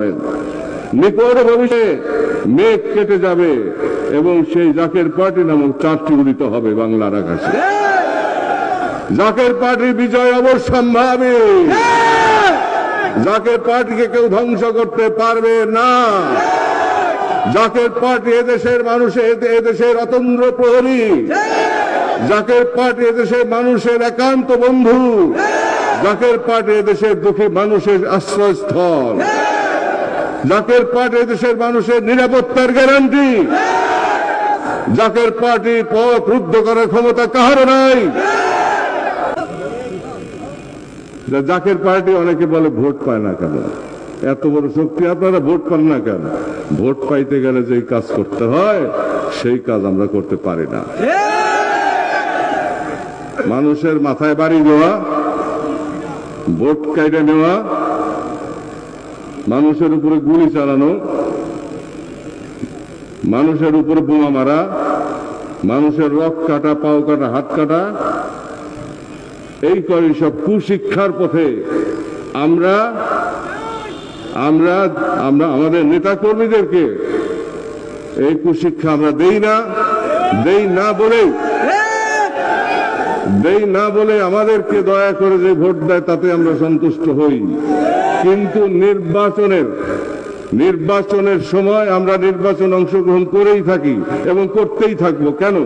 নিকট ভবিষ্যতে মেঘ কেটে যাবে এবং সেই জাকের পার্টি নামক চারটি উদিত হবে বাংলার আকাশে। জাকের পার্টির বিজয় জাকের পার্টিকে কেউ ধ্বংস করতে পারবে না। জাকের পার্টি এদেশের মানুষের, এদেশের অতন্দ্র প্রহরী। জাকের পার্টি এদেশের মানুষের একান্ত বন্ধু। জাকের পার্টি এদেশের দুঃখী মানুষের আশ্রয়স্থল। জাকের পার্টি দেশের মানুষের নিরাপত্তার গ্যারান্টি জাকের পার্টি পথ রুদ্ধ করার ক্ষমতা কাহারও নাই। জাকের পার্টি অনেকে বলে ভোট পায় না কেন? এত বড় শক্তি আপনারা ভোট পান না কেন? ভোট পাইতে গেলে যে কাজ করতে হয়, সেই কাজ আমরা করতে পারি না। মানুষের মাথায় বাড়ি দেওয়া ভোট কাইটে নেওয়া মানুষের উপরে গুলি চালানো, মানুষের উপরে বোমা মারা, মানুষের রক কাটা, পাও কাটা, হাত কাটা, এই করে সব কুশিক্ষার পথে আমরা আমরা আমরা, আমাদের নেতা কর্মীদেরকে এই কুশিক্ষা আমরা দেই না দেই না বলে দেই না বলে আমাদেরকে দয়া করে যে ভোট দেয় তাতে আমরা সন্তুষ্ট হই। কিন্তু নির্বাচনের নির্বাচনের সময় আমরা নির্বাচন অংশগ্রহণ করেই থাকি এবং করতেই থাকব। কেন?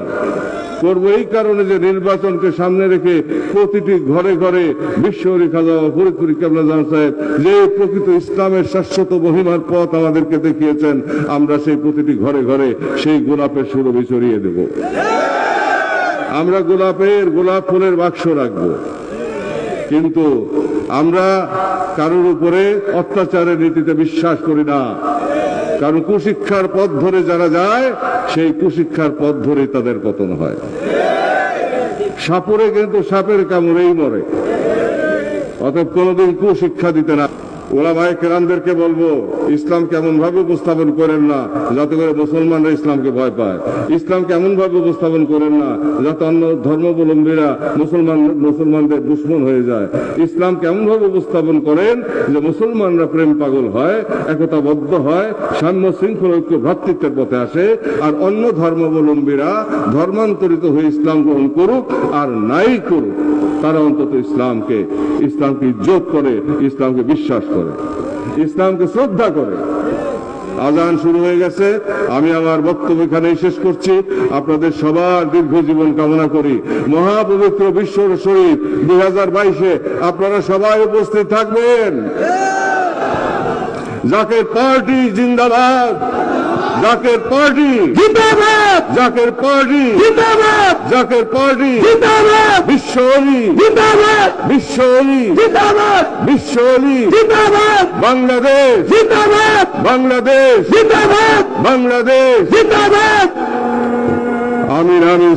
করব এই কারণে যে নির্বাচনকে সামনে রেখে প্রতিটি ঘরে ঘরে বিশ্বরী খাজা ফরিদপুরি কেবলা জান সাহেব যে প্রকৃত ইসলামের শাশ্বত মহিমার পথ আমাদেরকে দেখিয়েছেন, আমরা সেই প্রতিটি ঘরে ঘরে সেই গোলাপের সুরভি ছড়িয়ে দেব। আমরা গোলাপের গোলাপ ফুলের বাক্স রাখব। কিন্তু আমরা কারোর উপরে অত্যাচারের নীতিতে বিশ্বাস করি না। কারণ কুশিক্ষার পথ ধরে যারা যায়, সেই কুশিক্ষার পথ ধরে তাদের পতন হয়। সাপুরে কিন্তু সাপের কামড়েই মরে। অতএব কোনোদিন কুশিক্ষা দিতে না ওরা ভাই কেরামদেরকে বলব, ইসলাম কেমন ভাবে উপস্থাপন করেন না, যাতে করে মুসলমানরা ইসলামকে ভয় পায়। ইসলাম কেমন ভাবে উপস্থাপন করেন না, যাতে অন্য ধর্মাবলম্বীরা মুসলমান, মুসলমানদের দুশ্মন হয়ে যায়। ইসলাম কেমন ভাবে উপস্থাপন করেন যে মুসলমানরা প্রেম পাগল হয়, একতাবদ্ধ হয়, সাম্য শৃঙ্খল ঐক্য ভ্রাতৃত্বের পথে আসে, আর অন্য ধর্মাবলম্বীরা ধর্মান্তরিত হয়ে ইসলাম গ্রহণ করুক আর নাই করুক, তারা অন্তত ইসলামকে ইসলামকে ইজ্জত করে, ইসলামকে বিশ্বাস করে। ইসলামকে শ্রদ্ধা করে। আজান শুরু হয়ে গেছে। আমি আমার বক্তব্য এখানে শেষ করছি। আপনাদের সবার দীর্ঘ জীবন কামনা করি। মহাপবিত্র বিশ্ব শরীফ দুই হাজার বাইশে আপনারা সবাই উপস্থিত থাকবেন। জাকের পার্টি জিন্দাবাদ জাকের পার্টি জিন্দাবাদ! জাকের পার্টি জিন্দাবাদ! জাকের পার্টি জিন্দাবাদ! বিশ্বরী জিন্দাবাদ! বিশ্বরী জিন্দাবাদ! বিশ্বরী জিন্দাবাদ! বাংলাদেশ জিন্দাবাদ! বাংলাদেশ জিন্দাবাদ! বাংলাদেশ জিন্দাবাদ!